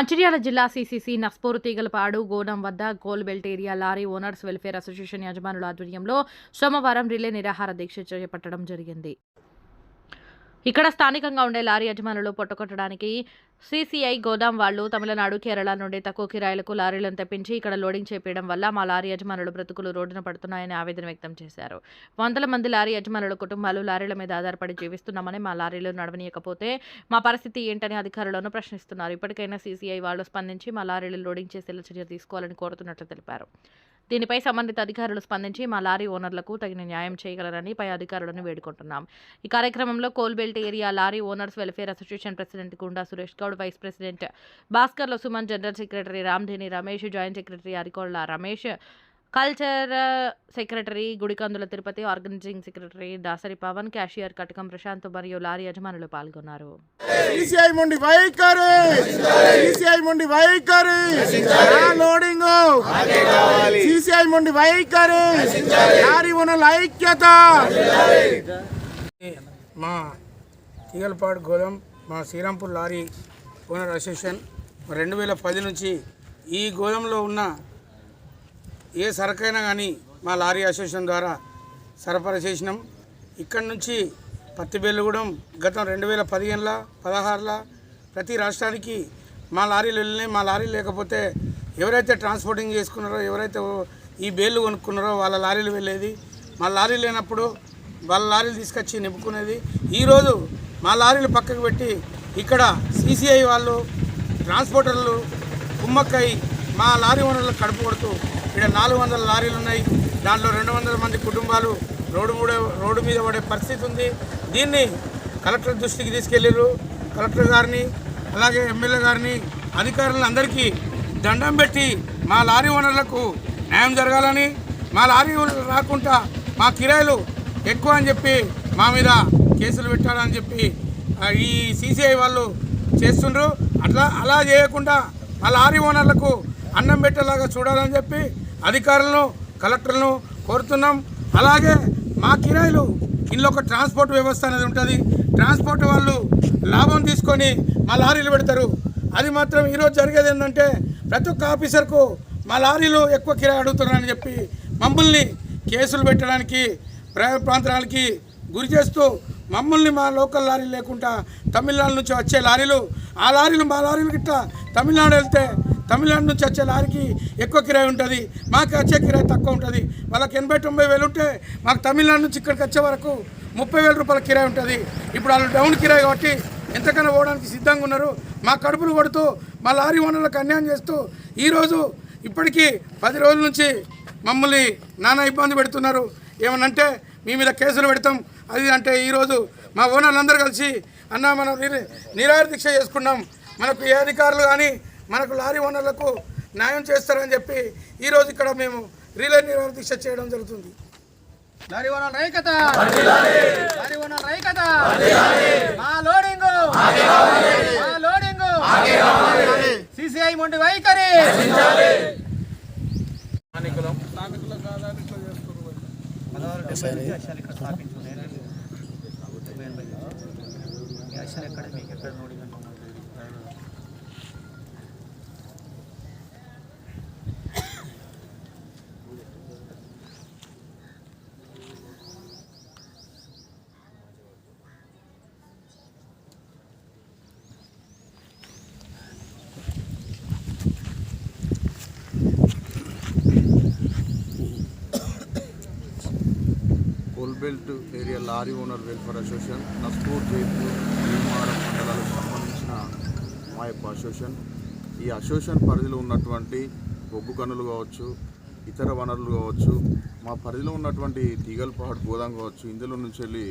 మంచిర్యాల జిల్లా సీసీసీ నస్పూర్ తీగలపాడు గోడం వద్ద coal belt area lorry owners welfare association యజమానుల ఆధ్వర్యంలో సోమవారం రిలే నిరాహార దీక్ష చేపట్టడం జరిగింది. ఇక్కడ స్థానికంగా ఉండే లారీ యజమానులు పొట్టకొట్టడానికి సీసీఐ గోదాం వాళ్ళు తమిళనాడు కేరళ నుండి తక్కువ కిరాయిలకు లారీలను తెప్పించి ఇక్కడ లోడింగ్ చేపేయడం వల్ల మా లారీ యజమానులు బ్రతుకులు రోడ్డున పడుతున్నాయని ఆవేదన వ్యక్తం చేశారు. వందల మంది లారీ యజమానుల కుటుంబాలు లారీల మీద ఆధారపడి జీవిస్తున్నామని మా లారీలు నడవనీయకపోతే మా పరిస్థితి ఏంటని అధికారులను ప్రశ్నిస్తున్నారు. ఇప్పటికైనా సీసీఐ వాళ్ళు స్పందించి మా లారీలు లోడింగ్ చేసేలా చర్య తీసుకోవాలని కోరుతున్నట్లు తెలిపారు. దీనిపై సంబంధిత అధికారులు స్పందించి మా లారీ ఓనర్లకు తగిన న్యాయం చేయగలరని పై అధికారులను వేడుకుంటున్నాం. ఈ కార్యక్రమంలో coal belt area lorry owners welfare association president Gunda Suresh Goud vice president Bhaskarla Suman general secretary Ramdheni Ramesh joint secretary Arikonda Ramesh culture secretary Gudikandula Tirupati organizing secretary Dasari Pavan cashier Katakam Prashanth మరియు lorry యజమానులు పాల్గొన్నారు. మా తీగలపాడు గోదాం మా Srirampur lorry owner association రెండు వేల పది నుంచి ఈ గోదాంలో ఉన్న ఏ సరకైనా కానీ మా లారీ అసోసియేషన్ ద్వారా సరఫరా చేసినాం. ఇక్కడి నుంచి పత్తి బెల్లుగూడెం గతం రెండు వేల పదిహేనుల పదహారుల ప్రతి రాష్ట్రానికి మా లారీలు వెళ్ళినాయి. మా లారీలు లేకపోతే ఎవరైతే ట్రాన్స్పోర్టింగ్ చేసుకున్నారో ఎవరైతే ఈ బేళ్ళు కొనుక్కున్నారో వాళ్ళ లారీలు వెళ్ళేది. మా లారీ లేనప్పుడు వాళ్ళ లారీలు తీసుకొచ్చి నింపుకునేది. ఈరోజు మా లారీలు పక్కకు పెట్టి ఇక్కడ సీసీఐ వాళ్ళు ట్రాన్స్పోర్టర్లు కుమ్మక్కై మా లారీ ఓనర్లకు కడుపు కొడుతూ ఇక్కడ నాలుగు వందల లారీలు ఉన్నాయి. దాంట్లో రెండు వందల మంది కుటుంబాలు రోడ్డు మూడే రోడ్డు మీద పడే పరిస్థితి ఉంది. దీన్ని కలెక్టర్ దృష్టికి తీసుకెళ్ళారు కలెక్టర్ గారిని అలాగే ఎమ్మెల్యే గారిని అధికారులను అందరికీ దండం పెట్టి మా లారీ ఓనర్లకు న్యాయం జరగాలని మా లారీ ఓనర్లు రాకుండా మా కిరాయిలు ఎక్కువ అని చెప్పి మా మీద కేసులు పెట్టాలని చెప్పి ఈ సీసీఐ వాళ్ళు చేస్తుండ్రు. అట్లా అలా చేయకుండా మా లారీ ఓనర్లకు అన్నం పెట్టేలాగా చూడాలని చెప్పి అధికారులను కలెక్టర్లను కోరుతున్నాం. అలాగే మా కిరాయిలు ఇందులో ఒక ట్రాన్స్పోర్ట్ వ్యవస్థ అనేది ఉంటుంది. ట్రాన్స్పోర్ట్ వాళ్ళు లాభం తీసుకొని మా లారీలు పెడతారు. అది మాత్రం ఈరోజు జరిగేది ఏంటంటే ప్రతి ఒక్క ఆఫీసర్కు మా లారీలు ఎక్కువ కిరాయి అడుగుతున్నారని చెప్పి మమ్మల్ని కేసులు పెట్టడానికి ప్ర ప్రాంతాలకి గురి చేస్తూ మమ్మల్ని మా లోకల్ లారీలు లేకుండా తమిళనాడు నుంచి వచ్చే లారీలు ఆ లారీలు మా లారీలు గిట్ట తమిళనాడు వెళ్తే తమిళనాడు నుంచి వచ్చే లారీకి ఎక్కువ కిరాయి ఉంటుంది మాకు వచ్చే కిరాయి తక్కువ ఉంటుంది. వాళ్ళకి ఎనభై తొంభై వేలు ఉంటే మాకు తమిళనాడు నుంచి ఇక్కడికి వచ్చే వరకు ముప్పై వేల రూపాయల కిరాయి ఉంటుంది. ఇప్పుడు వాళ్ళు డౌన్ కిరాయి కాబట్టి ఎంతకన్నా పోవడానికి సిద్ధంగా ఉన్నారు. మా కడుపులు కొడుతూ మా లారీ ఓనర్లకు అన్యాయం చేస్తూ ఈరోజు ఇప్పటికీ పది రోజుల నుంచి మమ్మల్ని నానా ఇబ్బంది పెడుతున్నారు. ఏమనంటే మీ మీద కేసులు పెడతాం. అది అంటే ఈరోజు మా ఓనర్లు అందరూ కలిసి అన్న మనం నిర- నిరాహార దీక్ష చేసుకున్నాం. మనకు ఏ అధికారులు కానీ మనకు లారీ ఓనర్లకు న్యాయం చేస్తారని చెప్పి ఈరోజు ఇక్కడ మేము రిలే నిరాహార దీక్ష చేయడం జరుగుతుంది. లారీ ఓనర్ రైకత! లారీ ఓనర్ రైకత! మా లోడింగ్! మా లోడింగ్! సిసిఐ మొండి వైఖరి! Coal belt area lorry owner welfare association Naspur Jaipur Bhimavaram మండలాలకు సంబంధించిన మా యొక్క అసోసియేషన్. ఈ అసోసియేషన్ పరిధిలో ఉన్నటువంటి బొగ్గు కనులు కావచ్చు ఇతర వనరులు కావచ్చు మా పరిధిలో ఉన్నటువంటి తీగలపాడు గోదాం కావచ్చు ఇందులో నుంచి వెళ్ళి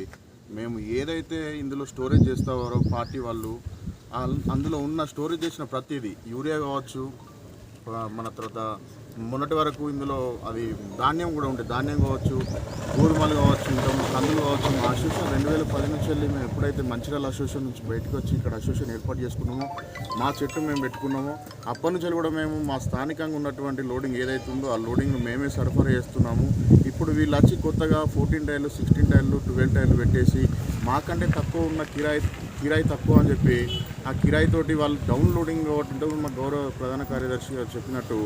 మేము ఏదైతే ఇందులో స్టోరేజ్ చేస్తారో పార్టీ వాళ్ళు అందులో ఉన్న స్టోరేజ్ చేసిన ప్రతిదీ యూరియా కావచ్చు మన తర్వాత మొన్నటి వరకు ఇందులో అది ధాన్యం కూడా ఉంటుంది ధాన్యం కావచ్చు గోధుమలు కావచ్చు ఇంకా కందులు కావచ్చు. మా అసోసియేషన్ రెండు వేల పది నుంచి వెళ్ళి మేము ఎప్పుడైతే మంచిర్యాల అసోసియేషన్ నుంచి బయటకు వచ్చి ఇక్కడ అసోసియేషన్ ఏర్పాటు చేసుకున్నామో మా చెట్టు మేము పెట్టుకున్నామో అప్పటి నుంచి కూడా మేము మా స్థానికంగా ఉన్నటువంటి లోడింగ్ ఏదైతే ఉందో ఆ లోడింగ్ మేమే సరఫరా చేస్తున్నాము. ఇప్పుడు వీళ్ళు వచ్చి కొత్తగా ఫోర్టీన్ టైర్లు సిక్స్టీన్ టైర్లు ట్వెల్వ్ టైర్లు పెట్టేసి మాకంటే తక్కువ ఉన్న కిరాయి కిరాయి తక్కువ అని చెప్పి ఆ కిరాయి తోటి వాళ్ళు డౌన్లోడింగ్ కాబట్టి మా గౌరవ ప్రధాన కార్యదర్శి గారు చెప్పినట్టు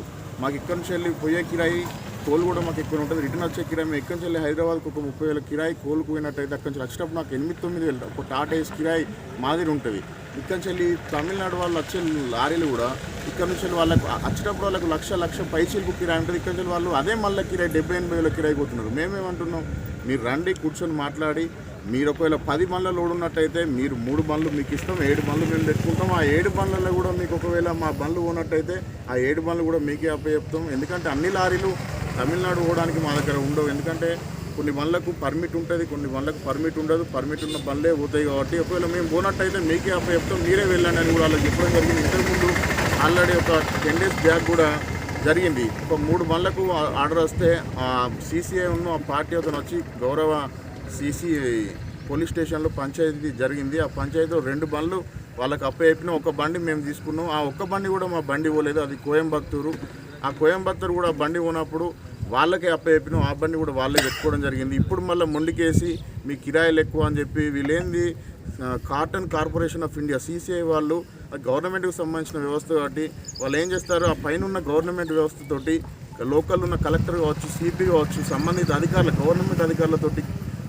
మాకు ఇక్కడి నుంచి వెళ్ళి పోయే కిరాయి కోల్ కూడా మాకు ఎక్కువ ఉంటుంది. రిటర్న్ వచ్చే కిరాయి మేము ఎక్కడి నుంచి వెళ్ళి హైదరాబాద్కి ఒక ముప్పై వేల కిరాయి కోలుకు పోయినట్టయితే అక్కడి నుంచి వచ్చేటప్పుడు నాకు ఎనిమిది తొమ్మిది వేలు ఒక టాటా ఏస్ కిరాయి మాదిరి ఉంటుంది. ఇక్కడి నుంచి వెళ్ళి తమిళనాడు వాళ్ళు వచ్చే లారీలు కూడా ఇక్కడ నుంచి వెళ్ళి వాళ్ళకు వచ్చేటప్పుడు వాళ్ళకు లక్ష లక్ష పైసీలకు కిరాయి ఉంటుంది. ఇక్కడ నుంచి వాళ్ళు అదే మళ్ళీ కిరాయి డెబ్బై ఎనభై వేల కిరాయి పోతున్నారు. మేమేమంటున్నాం? మీరు రండి కూర్చొని మాట్లాడి మీరు ఒకవేళ పది బండ్ల లోడ్ ఉన్నట్టయితే మీరు మూడు బండ్లు మీకు ఇష్టం ఏడు బండ్లు మేము తెచ్చుకుంటాం. ఆ ఏడు బండ్లలో కూడా మీకు ఒకవేళ మా బండ్లు ఉన్నట్టయితే ఆ ఏడు బండ్లు కూడా మీకే అప్పచెప్తాం. ఎందుకంటే అన్ని లారీలు తమిళనాడు పోవడానికి మా దగ్గర ఉండవు. ఎందుకంటే కొన్ని బండ్లకు పర్మిట్ ఉంటుంది కొన్ని బండ్లకు పర్మిట్ ఉండదు. పర్మిట్ ఉన్న బండ్లే పోతాయి కాబట్టి ఒకవేళ మేము పోనట్టయితే మీకే అప్పచెప్తాం. మీరే వెళ్ళండి అని కూడా వాళ్ళకి చెప్పడం జరిగింది. ఇంతకుముందు ఆల్రెడీ ఒక టెన్ డేస్ బ్యాక్ కూడా జరిగింది. ఒక మూడు బండ్లకు ఆర్డర్ వస్తే ఆ సీసీఐ ఉన్న ఆ పార్టీ అతను వచ్చి గౌరవ సీసీ పోలీస్ స్టేషన్లో పంచాయతీ జరిగింది. ఆ పంచాయతీలో రెండు బండ్లు వాళ్ళకి అప్పచెప్పిన ఒక బండి మేము తీసుకున్నాం. ఆ ఒక్క బండి కూడా మా బండి పోలేదు అది కోయంబత్తూరు. ఆ కోయంబత్తూరు కూడా బండి ఉన్నప్పుడు వాళ్ళకే అప్పచెప్పినాం. ఆ బండి కూడా వాళ్ళే పెట్టుకోవడం జరిగింది. ఇప్పుడు మళ్ళీ మొండికేసి మీ కిరాయిలు ఎక్కువ అని చెప్పి వీళ్ళేంది cotton corporation of India CCI వాళ్ళు ఆ గవర్నమెంట్కి సంబంధించిన వ్యవస్థ కాబట్టి వాళ్ళు ఏం చేస్తారు? ఆ పైన ఉన్న గవర్నమెంట్ వ్యవస్థతోటి లోకల్ ఉన్న కలెక్టర్ కావచ్చు సిపి కావచ్చు సంబంధిత అధికారులు గవర్నమెంట్ అధికారులతోటి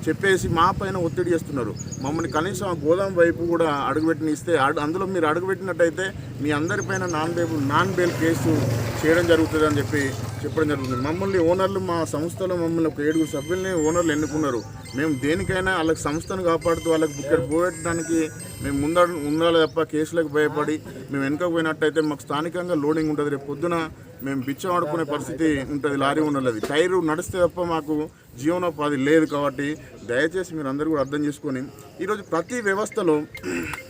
చెప్పేసి మా పైన ఒత్తిడి చేస్తున్నారు. మమ్మల్ని కనీసం ఆ గోదాం వైపు కూడా అడుగుపెట్టిన ఇస్తే అందులో మీరు అడుగుపెట్టినట్టయితే మీ అందరిపైన non bailable non bail case చేయడం జరుగుతుంది అని చెప్పి చెప్పడం జరుగుతుంది. మమ్మల్ని ఓనర్లు మా సంస్థలో మమ్మల్ని ఒక ఏడుగురు సభ్యుల్ని ఓనర్లు ఎన్నుకున్నారు. మేము దేనికైనా వాళ్ళకి సంస్థను కాపాడుతూ వాళ్ళకి బుక్కెట్ పోగొట్టడానికి మేము ముంద ఉండాలి తప్ప కేసులకు భయపడి మేము వెనుక పోయినట్టయితే మాకు స్థానికంగా లోడింగ్ ఉంటుంది. రేపు పొద్దున మేము బిచ్చం ఆడుకునే పరిస్థితి ఉంటుంది. లారీ ఉన్నది టైరు నడిస్తే తప్ప మాకు జీవనోపాధి లేదు కాబట్టి దయచేసి మీరు అందరూ కూడా అర్థం చేసుకొని ఈరోజు ప్రతి వ్యవస్థలో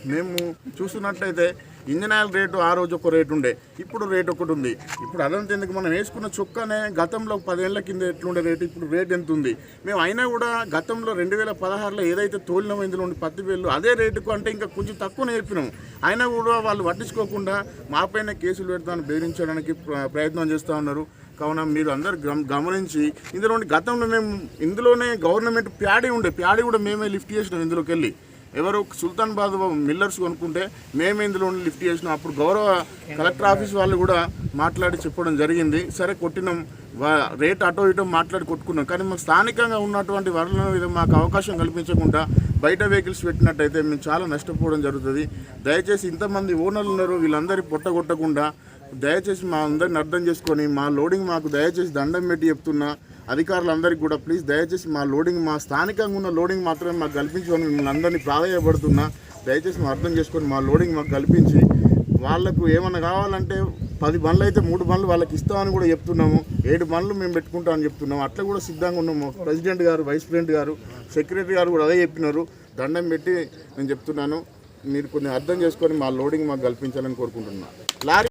మేము చూస్తున్నట్లయితే ఇంజన్ ఆయిల్ రేటు ఆ రోజు ఒక రేటు ఉండే ఇప్పుడు రేట్ ఒకటి ఉంది. ఇప్పుడు అదంతా ఎందుకు? మనం వేసుకున్న చొక్కానే గతంలో పదేళ్ళ కింద ఎట్లుండే రేటు ఇప్పుడు రేట్ ఎంత ఉంది? మేము అయినా కూడా గతంలో రెండు వేల పదహారులో ఏదైతే తోలిన ఇందులో ఉండి పత్తి వేలు అదే రేటుకు అంటే ఇంకా కొంచెం తక్కువ నేర్పినాం అయినా కూడా వాళ్ళు పట్టించుకోకుండా మాపైన కేసులు పెడతాను బెదిరించడానికి ప్ర- ప్రయత్నం చేస్తూ ఉన్నారు. కావున మీరు అందరు గమనించి ఇందులో ఉండి గతంలో మేము ఇందులోనే గవర్నమెంట్ ప్యాడీ ఉండే ప్యాడీ కూడా మేమే లిఫ్ట్ చేసినాం ఇందులోకి వెళ్ళి ఎవరు సుల్తాన్ బాద్ మిల్లర్స్ కొనుక్కుంటే మేమే ఇందులో లిఫ్ట్ చేసినాం. అప్పుడు గౌరవ కలెక్టర్ ఆఫీస్ వాళ్ళు కూడా మాట్లాడి చెప్పడం జరిగింది. సరే కొట్టినాం. వా- రేట్ అటో ఇటో మాట్లాడి కొట్టుకున్నాం. కానీ మాకు స్థానికంగా ఉన్నటువంటి వరల మీద మాకు అవకాశం కల్పించకుండా బయట వెహికల్స్ పెట్టినట్టయితే మేము చాలా నష్టపోవడం జరుగుతుంది. దయచేసి ఇంతమంది ఓనర్లు ఉన్నారు వీళ్ళందరి పొట్టగొట్టకుండా దయచేసి మా అందరిని అర్థం చేసుకొని మా లోడింగ్ మాకు దయచేసి దండం పెట్టి చెప్తున్నా. అధికారులందరికీ కూడా ప్లీజ్ దయచేసి మా లోడింగ్ మా స్థానికంగా ఉన్న లోడింగ్ మాత్రమే మాకు కల్పించుకొని మిమ్మల్ని అందరినీ ప్రాధాన్యపడుతున్నా దయచేసి మా అర్థం చేసుకొని మా లోడింగ్ మాకు కల్పించి వాళ్ళకు ఏమైనా కావాలంటే పది బండ్లు అయితే మూడు బండ్లు వాళ్ళకి ఇస్తామని కూడా చెప్తున్నాము. ఏడు బండ్లు మేము పెట్టుకుంటామని చెప్తున్నాము. అట్లా కూడా సిద్ధంగా ఉన్నాము. ప్రెసిడెంట్ గారు వైస్ ప్రెసిడెంట్ గారు సెక్రటరీ గారు కూడా అదే చెప్పినారు. దండం పెట్టి నేను చెప్తున్నాను. మీరు కొన్ని అర్థం చేసుకొని మా లోడింగ్ మాకు కల్పించాలని కోరుకుంటున్నాను. లారీ